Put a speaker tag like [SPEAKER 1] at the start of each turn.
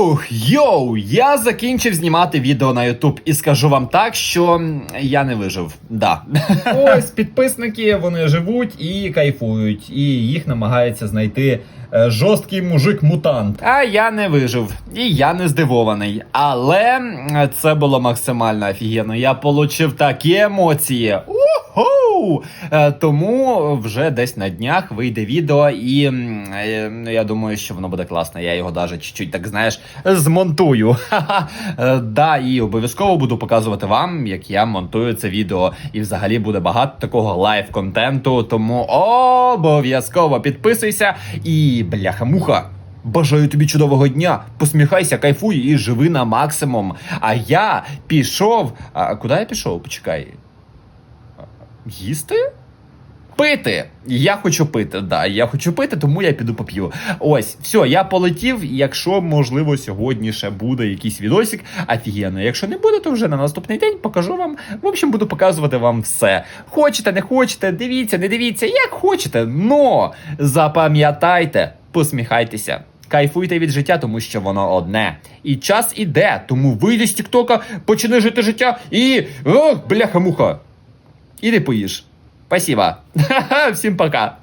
[SPEAKER 1] Фух, йоу, я закінчив знімати відео на YouTube і скажу вам так, що я не вижив. Да.
[SPEAKER 2] Ось підписники вони живуть і кайфують, і їх намагається знайти е, жорсткий мужик-мутант.
[SPEAKER 1] А я не вижив, і я не здивований. Але це було максимально офігенно. Я отримав такі емоції. Уху! Е, Тому вже десь на днях вийде відео, і е, я думаю, що воно буде класно. Я його навіть чуть-чуть, так знаєш, змонтую. Е, Да, і обов'язково буду показувати вам, як я монтую це відео. І взагалі буде багато такого лайв-контенту. Тому обов'язково підписуйся і бляха-муха. Бажаю тобі чудового дня. Посміхайся, кайфуй і живи на максимум. А я пішов. А куди я пішов? Почекай. Їсти? Пити. Я хочу пити. Да, я хочу пити, тому я піду поп'ю. Ось, все, я полетів. Якщо, можливо, сьогодні ще буде якийсь відосик, офігенно. Якщо не буде, то вже на наступний день покажу вам. В общем, буду показувати вам все. Хочете, не хочете, дивіться, не дивіться, як хочете. Но запам'ятайте, посміхайтеся. Кайфуйте від життя, тому що воно одне. І час іде, тому вийди з Тіктока, почни жити життя і. Ох, бляха-муха. Іди поїж. Спасибо. Всім пока.